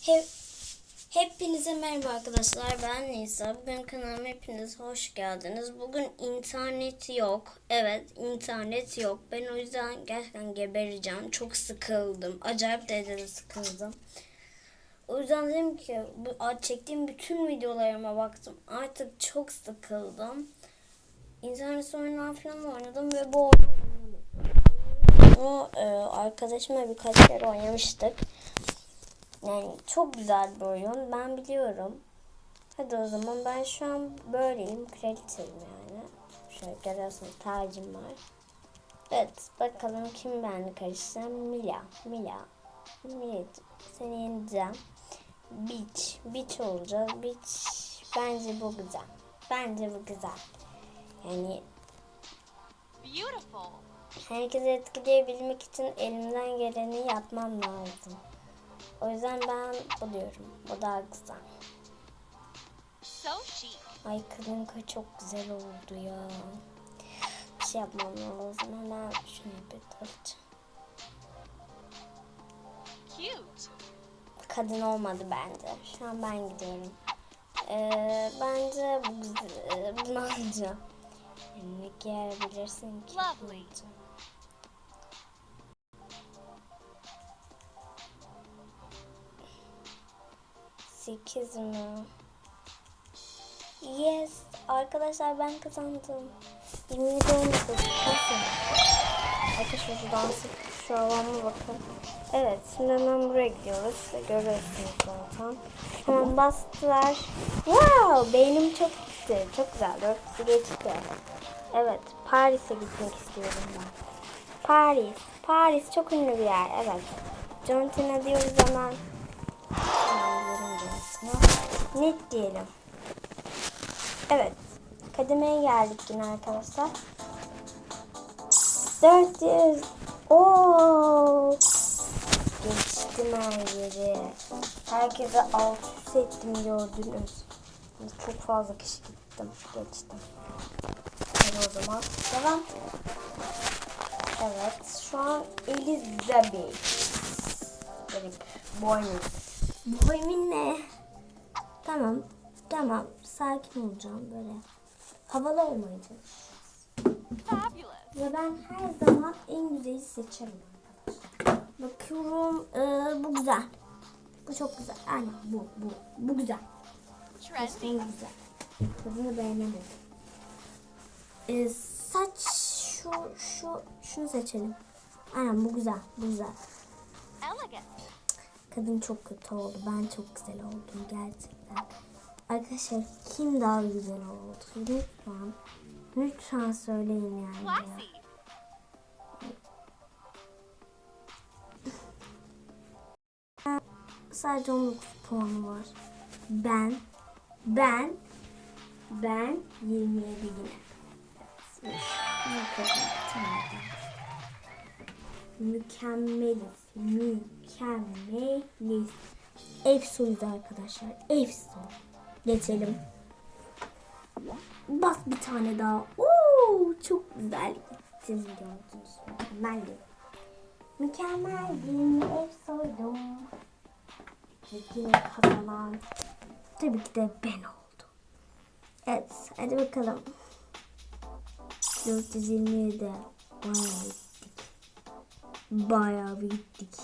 Hep, hepinize merhaba arkadaşlar. Ben Nisa. Bugün kanalıma hepiniz hoş geldiniz. Bugün internet yok. Evet internet yok. Ben o yüzden gerçekten gebereceğim. Çok sıkıldım. Acayip derecede sıkıldım. O yüzden dedim ki bu, çektiğim bütün videolarıma baktım. Artık çok sıkıldım. İnternet oyunlar falan oynadım ve bu oyunu o e, arkadaşımla birkaç kere oynamıştık. Yani çok güzel bir oyun. Ben biliyorum. Hadi o zaman ben şu an böyleyim. Kraliçeyim yani. Şöyle görüyorsunuz tacım var. Evet bakalım kim benimle karışacak. Mila. Mila. Mila. Seni yeneceğim. Beach. Beach olacağız. Beach. Bence bu güzel. Bence bu güzel. Yani Beautiful. herkesi etkileyebilmek için elimden geleni yapmam lazım. O yüzden ben bu diyorum. Bu daha güzel. Ay kadınka çok güzel oldu ya. Bir şey yapmam lazım. Hemen şunu yapayım. Cute. Kadın olmadı bence. Şu an ben gidiyorum. Ee, bence bu güzel. Bunu alacağım. Yani giyebilirsin ki. Lovely. 8 mi? Yes. Arkadaşlar ben kazandım. 27 olmadı. Nasıl? Arkadaşlar şu dansı şu havama bakın. Evet şimdi hemen buraya gidiyoruz. Görüyorsunuz zaten. Hemen bastılar. Wow beynim çok gitti. Çok güzel. Dörtlüsü geçti. Evet Paris'e gitmek istiyorum ben. Paris. Paris çok ünlü bir yer. Evet. John Cena diyoruz hemen. Net diyelim. Evet. Kademeye geldik yine arkadaşlar. 400. Oo. Geçtim her yeri. Herkese alt üst ettim gördünüz. Çok fazla kişi gittim. Geçtim. Hadi o zaman devam. Evet. Şu an Elizabeth. Garip. Boymin. Boymin? Tamam. Tamam. Sakin olacağım böyle. Havalı olmaya. Ve ben her zaman en güzeli seçerim arkadaşlar. Bakıyorum. Ee, bu güzel. Bu çok güzel. Aynen bu. Bu. Bu güzel. En güzel. Tadını beğenemedim. Ee, saç şu şu şunu seçelim. Aynen bu güzel. Bu güzel. Kadın çok kötü oldu. Ben çok güzel oldum gerçekten. Arkadaşlar kim daha güzel oldu? Lütfen. Lütfen söyleyin yani. ya. Sadece 19 puanı var. Ben, ben, ben 27 yine. Evet. Mükemmeliz. Mükemmeliz. Efsoyuz arkadaşlar. Efso. Geçelim. Bas bir tane daha. Oo, çok güzel gittim gördünüz mü? Ben de. Mükemmeldim. Efsoydum. Ve yine kazanan tabii ki de ben oldum. Evet hadi bakalım. 427'de bayağı. Bayağı bir gittik.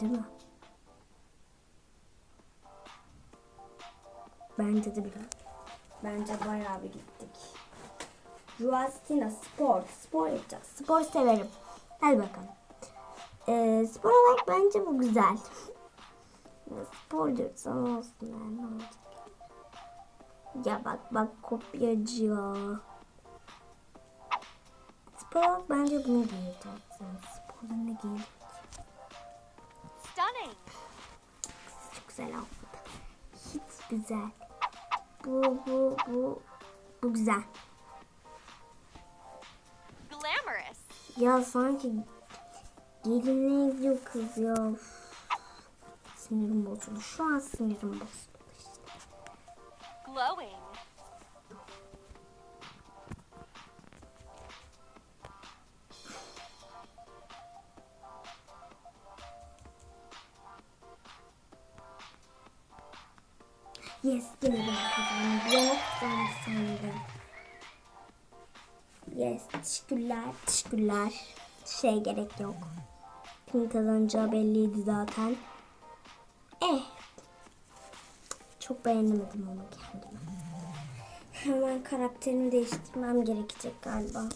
Değil mi? Bence de biraz. Bence bayağı bir gittik. Juastina spor. Spor yapacağız. Spor severim. Hadi bakalım. Ee, spor olarak bence bu güzel. Spor diyorsan olsun yani ne olacak? Ya bak bak kopyacı ya. Spor bence bunu giyeceğiz. Ne giyin? Stunning. Çok güzel olmadı. Hiç güzel. Bu bu bu bu güzel. Glamorous. Ya sanki gelinliğe gidiyor kız ya. Sinirim bozuldu. Şu an sinirim bozuldu. Glowing. Kazandım. Sandım. Yes teşekkürler teşekkürler. Şey gerek yok. Kim kazanacağı belliydi zaten. Eh. Çok beğenemedim ama kendimi. Hemen karakterimi değiştirmem gerekecek galiba.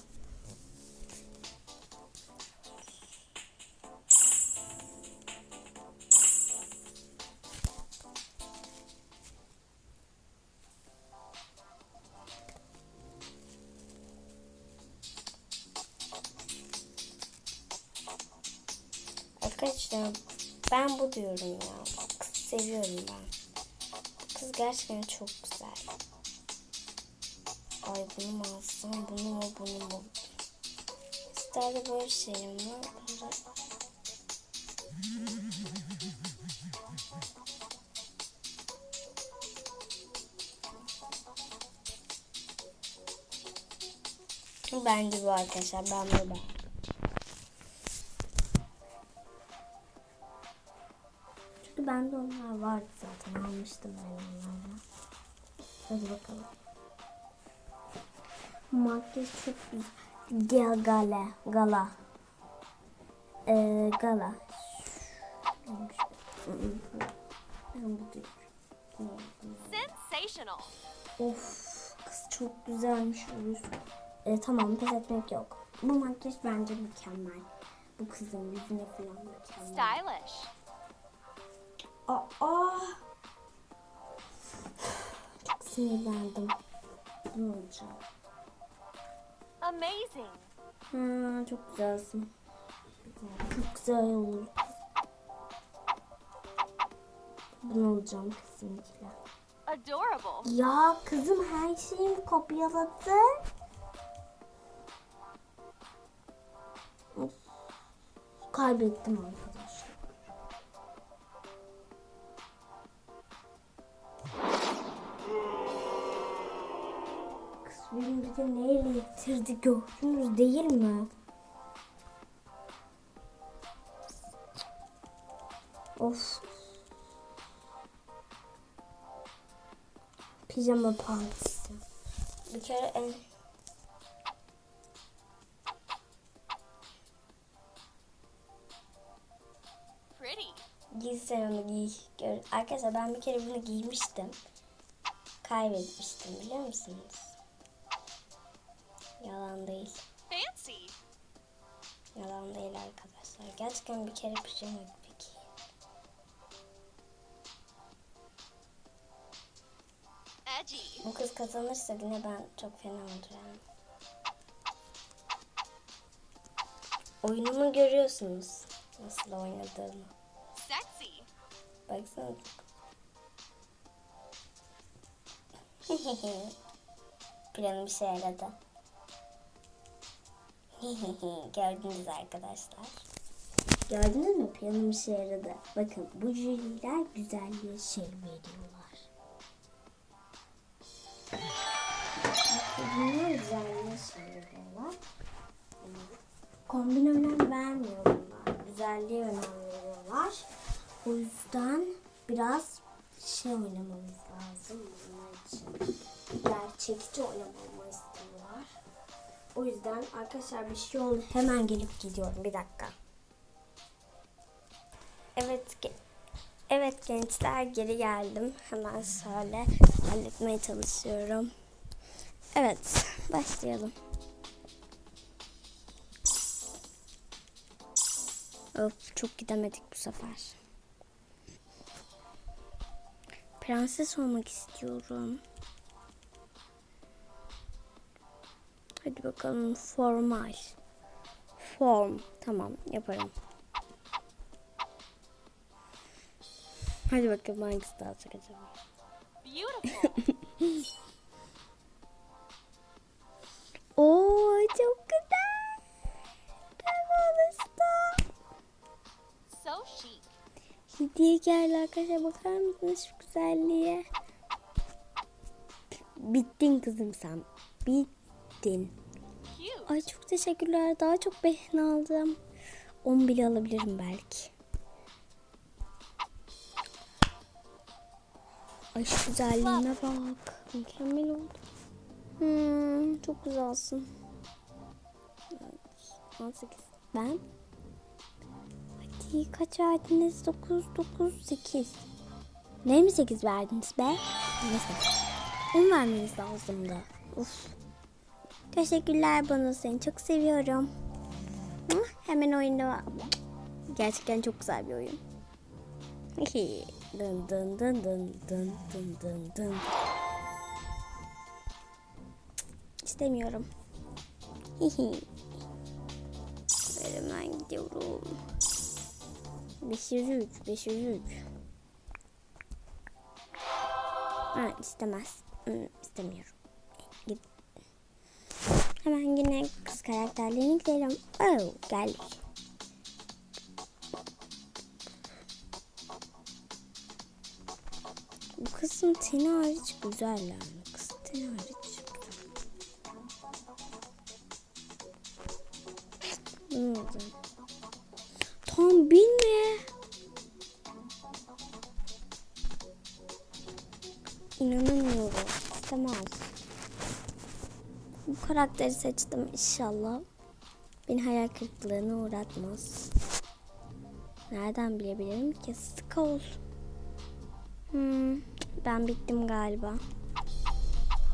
Ben bu diyorum ya. Bu kızı seviyorum ben. Kız gerçekten çok güzel. Ay bunu mu alsam bunu mu bunu mu? İsterdi böyle şeyim var. Burada... Bence bu arkadaşlar ben bunu beğendim. Çünkü bende onlar vardı zaten. Almıştım ben onları. Hadi bakalım. Makyaj çok güzel. Gel gala. Gala. Ee, gala. Sensational. Of kız çok güzelmiş. Üf. Ee, tamam pes etmek yok. Bu makyaj bence mükemmel. Bu kızın yüzüne falan mükemmel. Stylish. Aa. Çok sinirlendim. Ne olacak? Amazing. Ha, çok güzelsin. Çok güzel olur. Bunu alacağım kesinlikle. Adorable. Ya kızım her şeyimi kopyaladı. Of. Kaybettim arkadaşlar. De neyle itirdi gördünüz değil mi? Of. Pijama partisi. Bir kere en... Pretty. Giy sen onu giy. Gör. Arkadaşlar ben bir kere bunu giymiştim. Kaybetmiştim biliyor musunuz? Yalan değil. Fancy. Yalan değil arkadaşlar. Gerçekten bir kere pijama gibi giy. Edgy. Bu kız kazanırsa yine ben çok fena olacağım. Oyunumu görüyorsunuz. Nasıl oynadığımı. Sexy. Baksana. Planım işe yaradı. Gördünüz arkadaşlar. Gördünüz mü? Planım işe yaradı. Bakın bu jüriler güzelliğe şey veriyorlar. Bunlar güzelliğe şey veriyorlar. Kombin önem vermiyor. Güzelliğe önem veriyorlar. O yüzden biraz şey oynamamız lazım bunlar için. Gerçekçi oynamamı istiyorlar. O yüzden arkadaşlar bir şey oldu. Hemen gelip gidiyorum. Bir dakika. Evet. Evet gençler geri geldim. Hemen şöyle halletmeye çalışıyorum. Evet başlayalım. Of çok gidemedik bu sefer. Prenses olmak istiyorum. Hadi bakalım formal. Form. Tamam yaparım. Hadi bakalım hangisi daha çok acaba. Beautiful. Oo çok güzel. Kaybolmuştu. so chic. Hediye geldi arkadaşlar bakar mısınız şu güzelliğe? Bittin kızım sen. Bittin. Cute. Ay çok teşekkürler. Daha çok beğeni aldım. 10 bile alabilirim belki. Ay şu güzelliğine bak. Mükemmel oldu. Hmm, çok güzelsin. Evet, 18. Ben? Hadi kaç verdiniz? 9, 9, 8. Ne mi 8 verdiniz be? Neyse. 10 vermeniz lazımdı. Uf. Teşekkürler bana seni çok seviyorum. Hemen oyunda gerçekten çok güzel bir oyun. dın dın dın dın dın dın dın dın. İstemiyorum. Ben hemen gidiyorum. 503, 503. Ha, istemez. Hmm, istemiyorum. Hemen yine kız karakterlerine gidelim. Oh, geldik. Bu kızın teni hariç güzel yani. Kızın teni hariç. Ne oldu? Tam bin mi? İnanamıyorum. İstemez. Bu karakteri seçtim inşallah. Beni hayal kırıklığına uğratmaz. Nereden bilebilirim ki? Skull. Hmm, ben bittim galiba.